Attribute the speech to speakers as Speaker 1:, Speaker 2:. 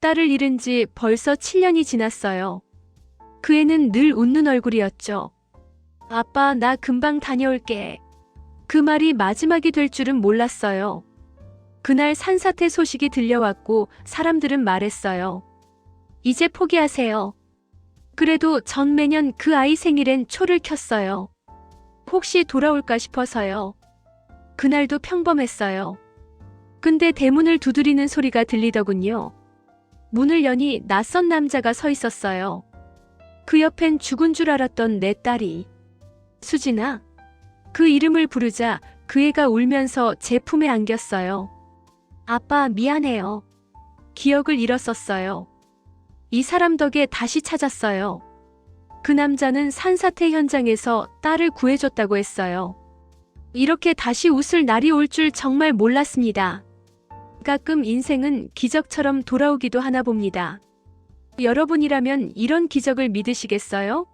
Speaker 1: 딸을 잃은 지 벌써 7년이 지났어요. 그 애는 늘 웃는 얼굴이었죠. 아빠, 나 금방 다녀올게. 그 말이 마지막이 될 줄은 몰랐어요. 그날 산사태 소식이 들려왔고 사람들은 말했어요. 이제 포기하세요. 그래도 전 매년 그 아이 생일엔 초를 켰어요. 혹시 돌아올까 싶어서요. 그날도 평범했어요. 근데 대문을 두드리는 소리가 들리더군요. 문을 여니 낯선 남자가 서 있었어요. 그 옆엔 죽은 줄 알았던 내 딸이. 수진아. 그 이름을 부르자 그 애가 울면서 제 품에 안겼어요. 아빠 미안해요. 기억을 잃었었어요. 이 사람 덕에 다시 찾았어요. 그 남자는 산사태 현장에서 딸을 구해줬다고 했어요. 이렇게 다시 웃을 날이 올 줄 정말 몰랐습니다. 가끔 인생은 기적처럼 돌아오기도 하나 봅니다. 여러분이라면 이런 기적을 믿으시겠어요?